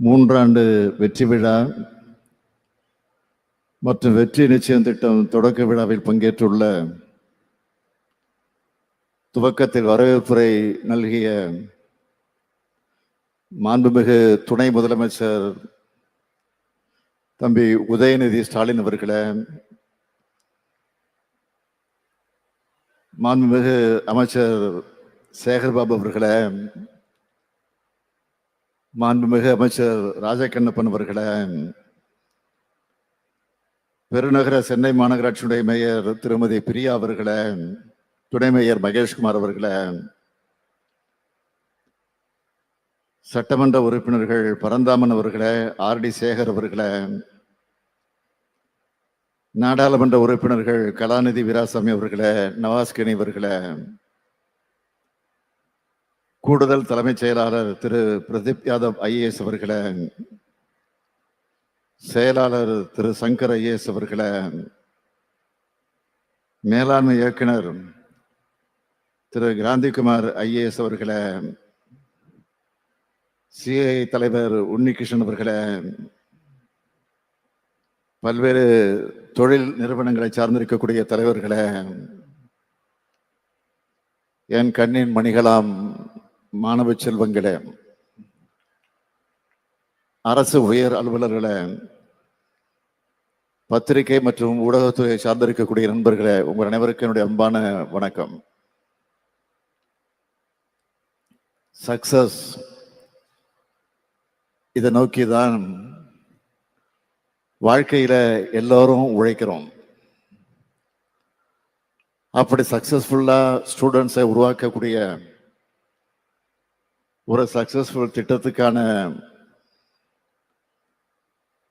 மூன்றாண்டு வெற்றி விழா மற்றும் வெற்றி நிச்சயம் திட்டம் தொடக்க விழாவில் பங்கேற்றுள்ள துவக்கத்தில் வரவேற்புரை நல்கிய மாண்புமிகு துணை முதலமைச்சர் தம்பி உதயநிதி ஸ்டாலின் அவர்களே மாண்புமிகு அமைச்சர் சேகர்பாபு அவர்களே மாண்புமிகு அமைச்சர் ராஜகண்ணப்பன் அவர்களே பெருநகர சென்னை மாநகராட்சியுடைய மேயர் திருமதி பிரியா அவர்களே துணை மேயர் மகேஷ்குமார் அவர்களே சட்டமன்ற உறுப்பினர்கள் பரந்தாமன் அவர்களே ஆர் டி சேகர் அவர்களே நாடாளுமன்ற உறுப்பினர்கள் கலாநிதி வீராசாமி அவர்களே நவாஸ்கனி அவர்களே கூடுதல் தலைமைச் செயலாளர் திரு பிரதீப் யாதவ் ஐஏஎஸ் அவர்களை செயலாளர் திரு சங்கர் ஐஏஎஸ் அவர்களை மேலாண்மை இயக்குனர் திரு கிராந்திகுமார் ஐஏஎஸ் அவர்களை சிஐ தலைவர் உன்னிகிருஷ்ணன் அவர்களை பல்வேறு தொழில் நிறுவனங்களை சார்ந்திருக்கக்கூடிய தலைவர்களை என் கண்ணின் மணிகளாம் மாணவ செல்வங்களே அரசு உயர் அலுவலர்களே பத்திரிகை மற்றும் ஊடகத்துறை சார்ந்திருக்கக்கூடிய நண்பர்களே உங்கள் அனைவருக்கும் என்னுடைய அன்பான வணக்கம். சக்சஸ் இதை நோக்கி தான் வாழ்க்கையில எல்லோரும் உழைக்கிறோம். அப்படி சக்சஸ்ஃபுல்லா ஸ்டூடெண்ட்ஸை உருவாக்கக்கூடிய ஒரு சக்சஸ்ஃபுல் திட்டத்துக்கான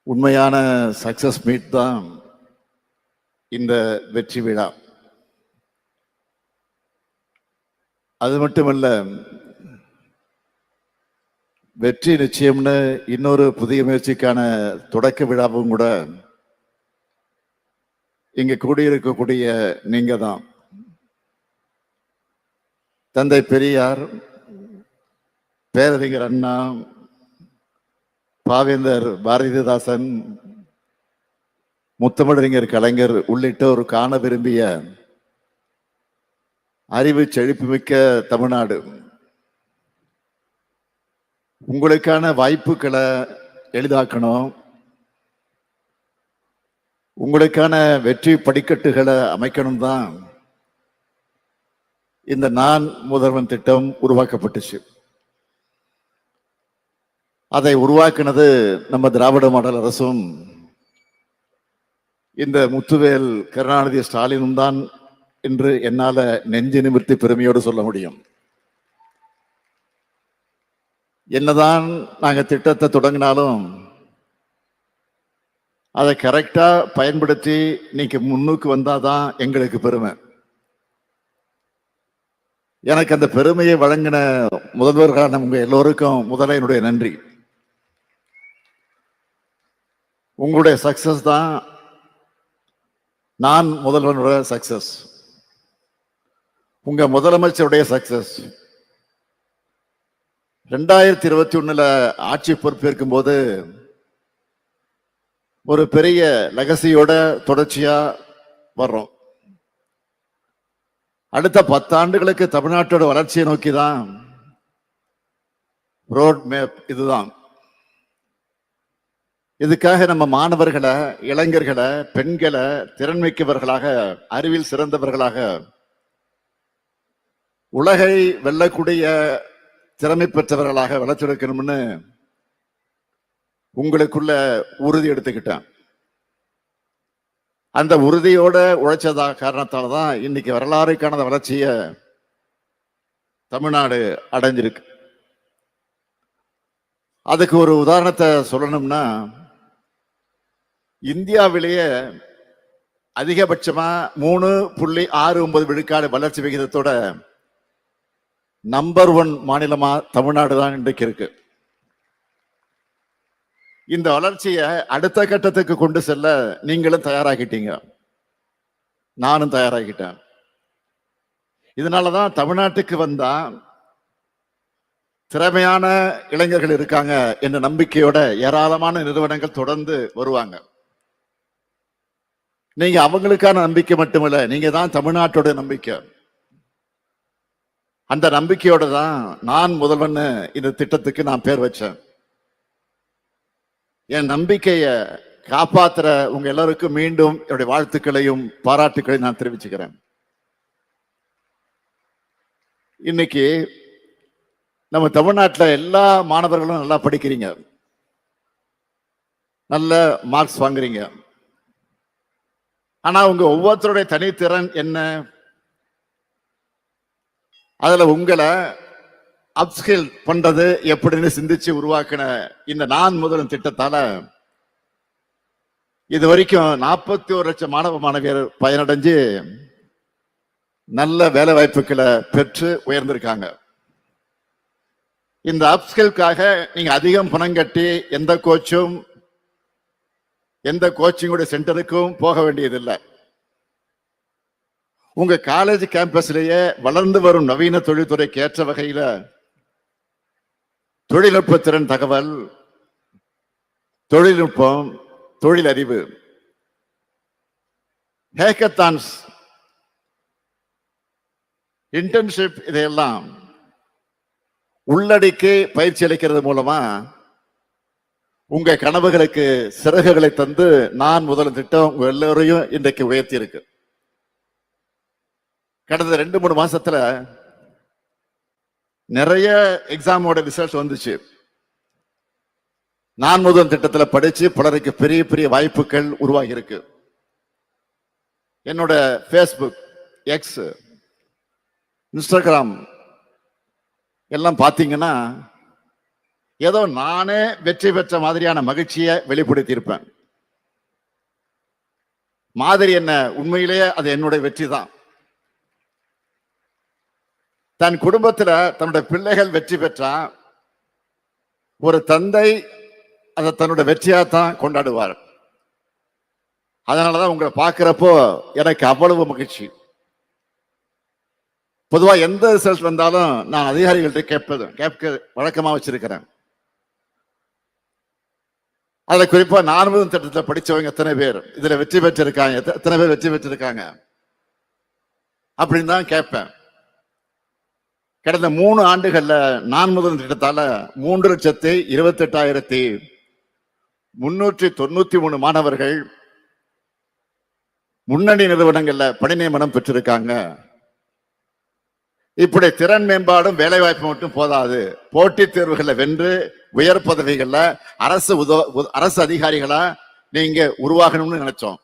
உண்மையான சக்சஸ் மீட் தான் இந்த வெற்றி விழா. அது மட்டுமல்ல வெற்றி நிச்சயம்னு இன்னொரு புதிய முயற்சிக்கான தொடக்க விழாவும் கூட இங்கே கூடியிருக்கக்கூடிய நீங்க தான் தந்தை பெரியார் பேரறிஞர் அண்ணா பாவேந்தர் பாரதிதாசன் முத்தமிழறிஞர் கலைஞர் உள்ளிட்டோர் காண விரும்பிய அறிவு செழிப்புமிக்க தமிழ்நாடு. உங்களுக்கான வாய்ப்புகளை எளிதாக்கணும். உங்களுக்கான வெற்றி படிக்கட்டுகளை அமைக்கணும் தான் இந்த நான் முதல்வன் திட்டம் உருவாக்கப்பட்டுச்சு. அதை உருவாக்கினது நம்ம திராவிட மாடல் அரசும். இந்த முத்துவேல் கருணாநிதி ஸ்டாலினும் தான் என்று என்னால நெஞ்சு நிமிர்த்தி பெருமையோடு சொல்ல முடியும். என்னதான் நாங்கள் திட்டத்தை தொடங்கினாலும் அதை கரெக்டாக பயன்படுத்தி இன்னைக்கு முன்னுக்கு வந்தாதான் எங்களுக்கு பெருமை. எனக்கு அந்த பெருமையை வழங்கின முதல்வர்களான உங்கள் எல்லோருக்கும் முதல்ல என்னுடைய நன்றி. உங்களுடைய சக்சஸ் தான் நான் முதல்வனுடைய சக்சஸ் உங்க முதலமைச்சருடைய சக்சஸ் ரெண்டாயிரத்தி இருபத்தி ஒண்ணுல ஆட்சி பொறுப்பேற்கும் போது ஒரு பெரிய லெகசியோட தொடர்ச்சியா வர்றோம். அடுத்த பத்தாண்டுகளுக்கு தமிழ்நாட்டோட வளர்ச்சியை நோக்கி தான் ரோட் மேப் இதுதான். இதுக்காக நம்ம மாணவர்களை இளைஞர்களை பெண்களை திறன்மிக்கவர்களாக அறிவில் சிறந்தவர்களாக உலகை வெல்லக்கூடிய திறமை பெற்றவர்களாக வளர்த்தெடுக்கணும்னு உங்களுக்குள்ள உறுதி எடுத்துக்கிட்டேன். அந்த உறுதியோட உழைச்சதா காரணத்தால தான் இன்னைக்கு வரலாறு காணாத வளர்ச்சிய தமிழ்நாடு அடைஞ்சிருக்கு. அதுக்கு ஒரு உதாரணத்தை சொல்லணும்னா இந்தியாவிலேயே அதிகபட்சமா மூணு புள்ளி ஆறு ஒன்பது விழுக்காடு வளர்ச்சி விகிதத்தோட நம்பர் ஒன் மாநிலமா தமிழ்நாடு தான் இன்றைக்கு இருக்கு. இந்த வளர்ச்சியை அடுத்த கட்டத்துக்கு கொண்டு செல்ல நீங்களும் தயாராகிட்டீங்க. நானும் தயாராகிட்டேன். இதனாலதான் தமிழ்நாட்டுக்கு வந்தா திறமையான இளைஞர்கள் இருக்காங்க என்ற நம்பிக்கையோட ஏராளமான நிறுவனங்கள் தொடர்ந்து வருவாங்க. நீங்க அவங்களுக்கான நம்பிக்கை மட்டுமில்ல நீங்க தான் தமிழ்நாட்டோட நம்பிக்கை. அந்த நம்பிக்கையோட தான் நான் முதல்வன் இந்த திட்டத்துக்கு நான் பேர் வச்சேன். என் நம்பிக்கைய காப்பாத்துற உங்க எல்லாருக்கும் மீண்டும் என்னுடைய வாழ்த்துக்களையும் பாராட்டுக்களையும் நான் தெரிவிச்சுக்கிறேன். இன்னைக்கு நம்ம தமிழ்நாட்டில் எல்லா மாணவர்களும் நல்லா படிக்கிறீங்க. நல்ல மார்க்ஸ் வாங்குறீங்க. ஆனா உங்க ஒவ்வொருத்தருடைய தனித்திறன் என்ன? அதுல உங்களை அப்ஸ்கில் பண்றது எப்படின்னு சிந்திச்சு உருவாக்கின இந்த நான் முதலும் திட்டத்தால இது வரைக்கும் நாற்பத்தி ஒரு லட்சம் மாணவ மாணவியர் பயனடைஞ்சு நல்ல வேலை வாய்ப்புகளை பெற்று உயர்ந்திருக்காங்க. இந்த அப்ஸ்கில்காக நீங்க அதிகம் பணம் கட்டி எந்த கோச்சும் எந்த கோச்சிங்கோட சென்டருக்கும் போக வேண்டியதில்லை. உங்க காலேஜ் கேம்பஸ்லேயே வளர்ந்து வரும் நவீன தொழில்துறைக்கு ஏற்ற வகையில தொழில்நுட்ப திறன் தகவல் தொழில்நுட்பம் தொழில் அறிவு ஹேக்கத்தான்ஸ் இன்டர்ன்ஷிப் இதையெல்லாம் உள்ளடக்கி பயிற்சி அளிக்கிறது மூலமா உங்க கனவுகளுக்கு சிறகுகளை தந்து நான் முதல் திட்டம் உங்க எல்லோரையும் இன்றைக்கு உயர்த்தி இருக்கு கடந்த ரெண்டு மூணு மாசத்துல நிறைய எக்ஸாமோட ரிசல்ட் வந்துச்சு. நான் முதல் திட்டத்தில் படிச்சு பலருக்கு பெரிய பெரிய வாய்ப்புகள் உருவாகி இருக்கு என்னோட ஃபேஸ்புக் எக்ஸ் இன்ஸ்டாகிராம் எல்லாம் பார்த்தீங்கன்னா ஏதோ நானே வெற்றி பெற்ற மாதிரியான மகிழ்ச்சியை வெளிப்படுத்தியிருப்பேன். மாதிரி என்ன உண்மையிலேயே அது என்னுடைய வெற்றி தான். தன் குடும்பத்துல தன்னுடைய பிள்ளைகள் வெற்றி பெற்றா ஒரு தந்தை அதை தன்னுடைய வெற்றியாக தான் கொண்டாடுவார். அதனாலதான் உங்களை பார்க்குறப்போ எனக்கு அவ்வளவு மகிழ்ச்சி. பொதுவாக எந்த ரிசல்ட் வந்தாலும் நான் அதிகாரிகள்கிட்ட கேட்பது கேட்க வழக்கமாக வச்சிருக்கிறேன். அதில் குறிப்பாக நான்முதல் திட்டத்தில் படிச்சவங்க எத்தனை பேர்? இதில் வெற்றி பெற்றிருக்காங்க. எத்த- எத்தனை பேர் வெற்றி பெற்றிருக்காங்க? அப்படின்னு தான் கேட்பேன். கடந்த மூணு ஆண்டுகளில் நான் முதல் திட்டத்தால மூன்று லட்சத்தி இருபத்தெட்டாயிரத்தி முன்னூற்றி தொண்ணூத்தி மூணு மாணவர்கள் முன்னணி நிறுவனங்கள்ல பணி நியமனம் பெற்றிருக்காங்க. இப்படி திறன் மேம்பாடும் வேலைவாய்ப்பு மட்டும் போதாது. போட்டித் தேர்வுகளை வென்று உயர் பதவிகள்ல அரசு உதவ அரசு அதிகாரிகளா நீங்க உருவாகணும்னு நினைச்சோம்.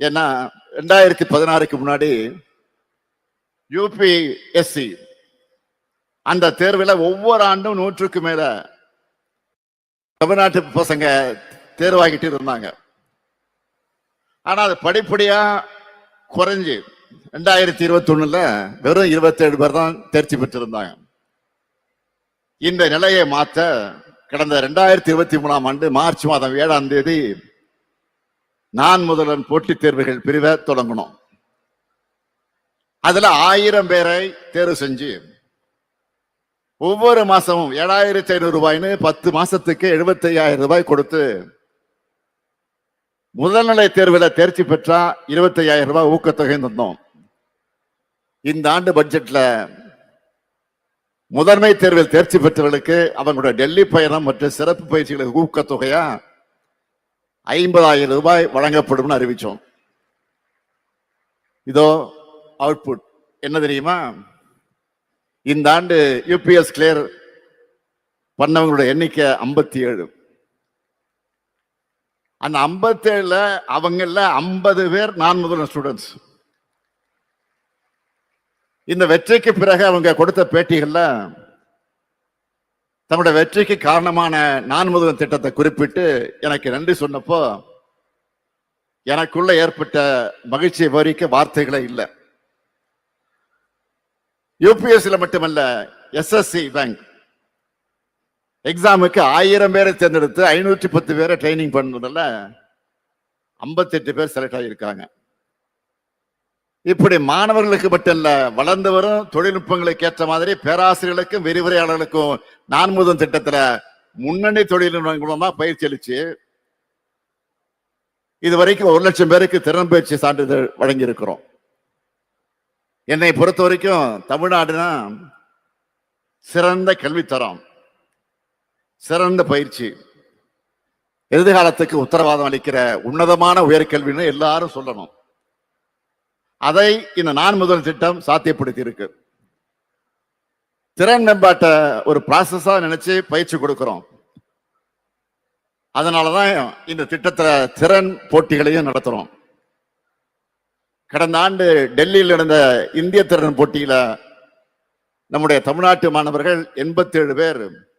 ஏன்னா ரெண்டாயிரத்தி பதினாறுக்கு முன்னாடி யூபிஎஸ்சி அந்த தேர்வில் ஒவ்வொரு ஆண்டும் நூற்றுக்கு மேல தமிழ்நாட்டு பசங்க தேர்வாகிட்டு இருந்தாங்க. ஆனா அது படிப்படியா குறைஞ்சு ரெண்டாயிரத்தி இருபத்தி ஒண்ணுல வெறும் இருபத்தேழு பேர் தான் தேர்ச்சி பெற்றிருந்தாங்க. இந்த நிலையை மாத்த கடந்த ரெண்டாயிரத்தி இருபத்தி மூணாம் ஆண்டு மார்ச் மாதம் ஏழாம் தேதி நான் முதல்வன் போட்டித் தேர்வுகள் பிரிவை தொடங்கணும் அதுல ஆயிரம் பேரை தேர்வு செஞ்சு ஒவ்வொரு மாசமும் ஏழாயிரத்தி ஐநூறு ரூபாய்னு பத்து மாசத்துக்கு எழுபத்தி ஐயாயிரம் ரூபாய் கொடுத்து முதல்நிலை தேர்வில் தேர்ச்சி பெற்றா இருபத்தி ஐயாயிரம் ரூபாய் ஊக்கத்தொகை தந்தோம். இந்த ஆண்டு பட்ஜெட்ல முதன்மை தேர்வில் தேர்ச்சி பெற்றவர்களுக்கு அவங்களுடைய டெல்லி பயணம் மற்றும் சிறப்பு பயிற்சிகளுக்கு ஊக்கத்தொகையா ஐம்பதாயிரம் ரூபாய் வழங்கப்படும்னு அறிவிச்சோம். இதோ அவுட்புட் என்ன தெரியுமா? இந்த ஆண்டு யூபிஎஸ் கிளியர் பண்ணவங்களோட எண்ணிக்கை ஐம்பத்தி ஏழு அந்த ஐம்பத்தேழுல அவங்கள ஐம்பது பேர் நான் முதல்வர் ஸ்டூடெண்ட்ஸ் இந்த வெற்றிக்கு பிறகு அவங்க கொடுத்த பேட்டிகள்ல தன்னோட வெற்றிக்கு காரணமான நான் முதல் திட்டத்தை குறிப்பிட்டு எனக்கு நன்றி சொன்னப்போ எனக்குள்ள ஏற்பட்ட மகிழ்ச்சியை விவரிக்க வார்த்தைகளே இல்லை. யூபிஎஸ்சியில் மட்டுமல்ல எஸ்எஸ்சி பேங்க் எக்ஸாமுக்கு ஆயிரம் பேரை தேர்ந்தெடுத்து ஐநூற்றி பத்து பேரை ட்ரைனிங் பண்ணதுல ஐம்பத்தெட்டு பேர் செலக்ட் ஆகியிருக்காங்க இப்படி மாணவர்களுக்கு மட்டும் வளர்ந்தவரும் வளர்ந்து வரும் தொழில்நுட்பங்களுக்கு ஏற்ற மாதிரி பேராசிரியர்களுக்கும் விரிவுரையாளர்களுக்கும் நான் முதல் திட்டத்துல முன்னணி தொழில் மூலமா பயிற்சி அளிச்சு இது வரைக்கும் ஒரு லட்சம் பேருக்கு திறன் பயிற்சி சான்றிதழ் வழங்கி இருக்கிறோம் என்னை பொறுத்த வரைக்கும் தமிழ்நாடுனா சிறந்த கல்வித்தரம் சிறந்த பயிற்சி. எதிர்காலத்துக்கு உத்தரவாதம் அளிக்கிற உன்னதமான உயர்கல்வின்னு எல்லாரும் சொல்லணும். அதை இந்த நான் முதல் திட்டம் சாத்தியப்படுத்தி இருக்கு திறன் மேம்பாட்டை ஒரு ப்ராசஸா நினைச்சு பயிற்சி கொடுக்கிறோம். அதனாலதான் இந்த திட்டத்துல திறன் போட்டிகளையும் நடத்துறோம். கடந்த ஆண்டு டெல்லியில் நடந்த இந்திய திறன் போட்டியில நம்முடைய தமிழ்நாட்டு மாணவர்கள் எண்பத்தி ஏழு பேர்.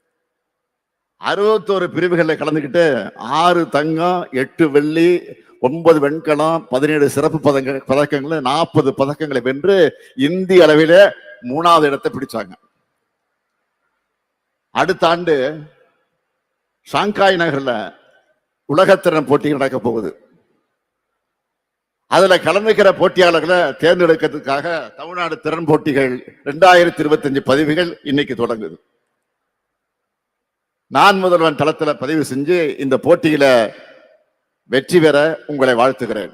அறுபத்தோரு பிரிவுகளில் கலந்துக்கிட்டு ஆறு தங்கம் எட்டு வெள்ளி ஒன்பது வெண்கலம் பதினேழு சிறப்பு பதங்க பதக்கங்களை நாற்பது பதக்கங்களை வென்று இந்திய அளவில் மூணாவது இடத்தை பிடிச்சாங்க. அடுத்த ஆண்டு ஷாங்காய் நகர்ல உலகத்திறன் போட்டி நடக்க போகுது. அதுல கலந்துக்கிற போட்டியாளர்களை தேர்ந்தெடுக்கிறதுக்காக தமிழ்நாடு திறன் போட்டிகள் ரெண்டாயிரத்தி இருபத்தஞ்சு பதிவுகள் இன்னைக்கு தொடங்குது. நான் முதல்வன் தளத்துல பதிவு செஞ்சு இந்த போட்டியில வெற்றி பெற உங்களை வாழ்த்துகிறேன்.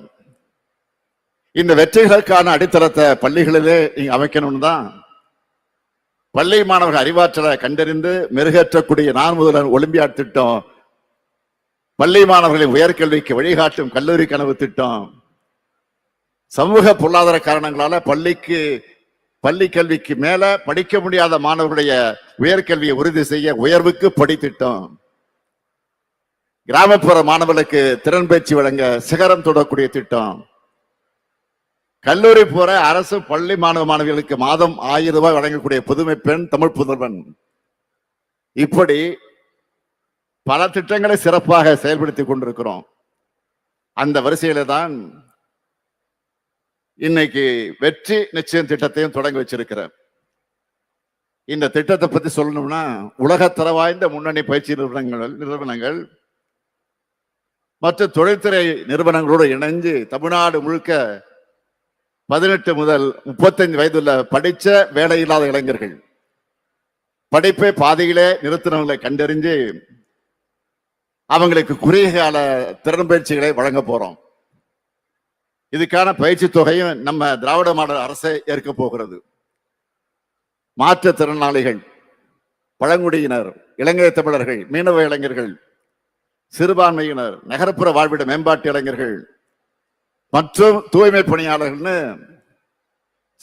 இந்த வெற்றிகளுக்கான அடித்தளத்தை பள்ளிகளிலே நீங்க அமைக்கணும்னு தான் பள்ளி மாணவர்கள் அறிவாற்றலை கண்டறிந்து மெருகேற்றக்கூடிய நான் முதல்வன் ஒலிம்பியாட் திட்டம் பள்ளி மாணவர்களின் உயர்கல்விக்கு வழிகாட்டும் கல்லூரி கனவு திட்டம் சமூக பொருளாதார காரணங்களால பள்ளிக்கு பள்ளி கல்விக்கு மேல படிக்க முடியாத மாணவர்களுடைய உயர்கல்வியை உறுதி செய்ய உயர்வுக்கு படித்திட்டம் கிராமப்புற மாணவர்களுக்கு திறன் பயிற்சி வழங்க சிகரம் தொடக்கூடிய திட்டம். கல்லூரி போற அரசு பள்ளி மாணவ மாணவிகளுக்கு மாதம் ஆயிரம் ரூபாய் வழங்கக்கூடிய புதுமை பெண் தமிழ் புதல்வன். இப்படி பல திட்டங்களை சிறப்பாக செயல்படுத்தி கொண்டிருக்கிறோம். அந்த வரிசையில தான் இன்னைக்கு வெற்றி நிச்சயம் திட்டத்தையும் தொடங்கி வச்சிருக்கிறேன். இந்த திட்டத்தை பத்தி சொல்லணும்னா உலகத்தர வாய்ந்த முன்னணி பயிற்சி நிறுவனங்கள் நிறுவனங்கள் மற்ற தொழில்துறை நிறுவனங்களோடு இணைஞ்சு தமிழ்நாடு முழுக்க பதினெட்டு முதல் முப்பத்தஞ்சு வயதுள்ள படித்த வேலை இல்லாத இளைஞர்கள். படிப்பை பாதையிலே நிறுத்தினவங்களை கண்டறிஞ்சு அவங்களுக்கு குறுகிய கால திறன் பயிற்சிகளை வழங்க போகிறோம் இதுக்கான பயிற்சி தொகையும் நம்ம திராவிட மாடல் அரசே ஏற்க போகிறது. மாற்றுத்திறனாளிகள் பழங்குடியினர் இலங்கை தமிழர்கள் மீனவ இளைஞர்கள் சிறுபான்மையினர் நகர்ப்புற வாழ்விட மேம்பாட்டு இளைஞர்கள் மற்றும் தூய்மை பணியாளர்கள்னு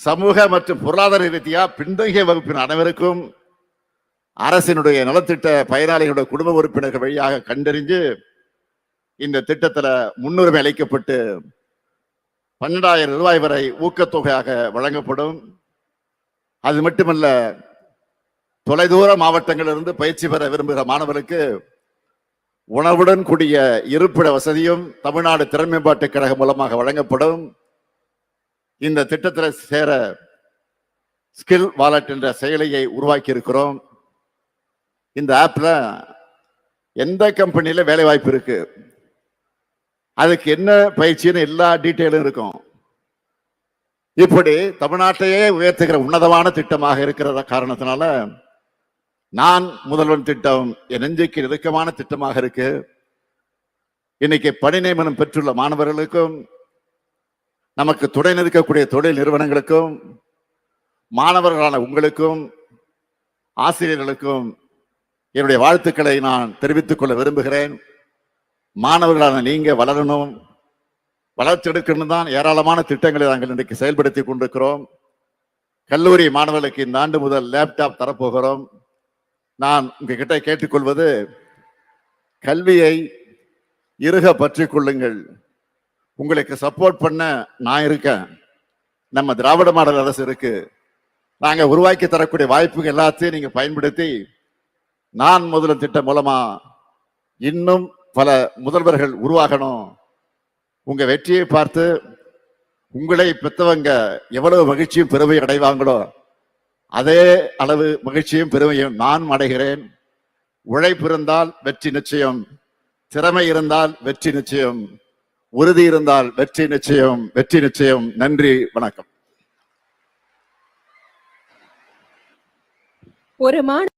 சமூக மற்றும் பொருளாதார ரீதியா பின்தங்கிய வகுப்பின் அனைவருக்கும் அரசினுடைய நலத்திட்ட பயனாளிகளுடைய குடும்ப உறுப்பினர்கள் வழியாக கண்டறிஞ்சு இந்த திட்டத்தில் முன்னுரிமை அளிக்கப்பட்டு பன்னெண்டாயிரம் ரூபாய் வரை ஊக்கத்தொகையாக வழங்கப்படும். அது மட்டுமல்ல தொலைதூர மாவட்டங்களிலிருந்து பயிற்சி பெற விரும்புகிற மாணவருக்கு உணவுடன் கூடிய இருப்பிட வசதியும் தமிழ்நாடு திறன் மேம்பாட்டுக் கழகம் மூலமாக வழங்கப்படும். இந்த திட்டத்தில் சேர ஸ்கில் வாலெட் என்ற செயலியை உருவாக்கி இருக்கிறோம் இந்த ஆப்ல எந்த கம்பெனியில் வேலை வாய்ப்பு இருக்கு? அதுக்கு என்ன பயிற்சின்னு எல்லா டீட்டெயிலும் இருக்கும். இப்படி தமிழ்நாட்டையே உயர்த்துகிற உன்னதமான திட்டமாக இருக்கிற காரணத்தினால நான் முதல்வன் திட்டம் என் நெஞ்சுக்கு நெருக்கமான திட்டமாக இருக்கு. இன்னைக்கு பணி நியமனம் பெற்றுள்ள மாணவர்களுக்கும் நமக்கு துணை நிற்கக்கூடிய தொழில் நிறுவனங்களுக்கும் மாணவர்களான உங்களுக்கும் ஆசிரியர்களுக்கும் என்னுடைய வாழ்த்துக்களை நான் தெரிவித்துக் கொள்ள விரும்புகிறேன். மாணவர்களான நீங்க வளரணும். வளர்ச்சி எடுக்கணும் தான் ஏராளமான திட்டங்களை நாங்கள் இன்றைக்கு செயல்படுத்தி கொண்டிருக்கிறோம். கல்லூரி மாணவர்களுக்கு இந்த ஆண்டு முதல் லேப்டாப் தரப்போகிறோம். நான் உங்ககிட்ட கேட்டுக்கொள்வது கல்வியை இறுக பற்றி கொள்ளுங்கள். உங்களுக்கு சப்போர்ட் பண்ண நான் இருக்கேன். நம்ம திராவிட மாடல் அரசு இருக்கு. நாங்க உருவாக்கி தரக்கூடிய வாய்ப்புகள் எல்லாத்தையும் நீங்க பயன்படுத்தி நான் முதல்வர் திட்டம் மூலமா இன்னும் பல முதல்வர்கள் உருவாகணும். உங்க வெற்றியை பார்த்து உங்களை பெற்றவங்க எவ்வளவு மகிழ்ச்சியும் பெருமையும் அடைவாங்களோ அதே அளவு மகிழ்ச்சியும் பெருமையும் நான் அடைகிறேன். உழைப்பிருந்தால் வெற்றி நிச்சயம். திறமை இருந்தால் வெற்றி நிச்சயம். உறுதி இருந்தால் வெற்றி நிச்சயம். வெற்றி நிச்சயம். நன்றி வணக்கம். ஒரு மாணவ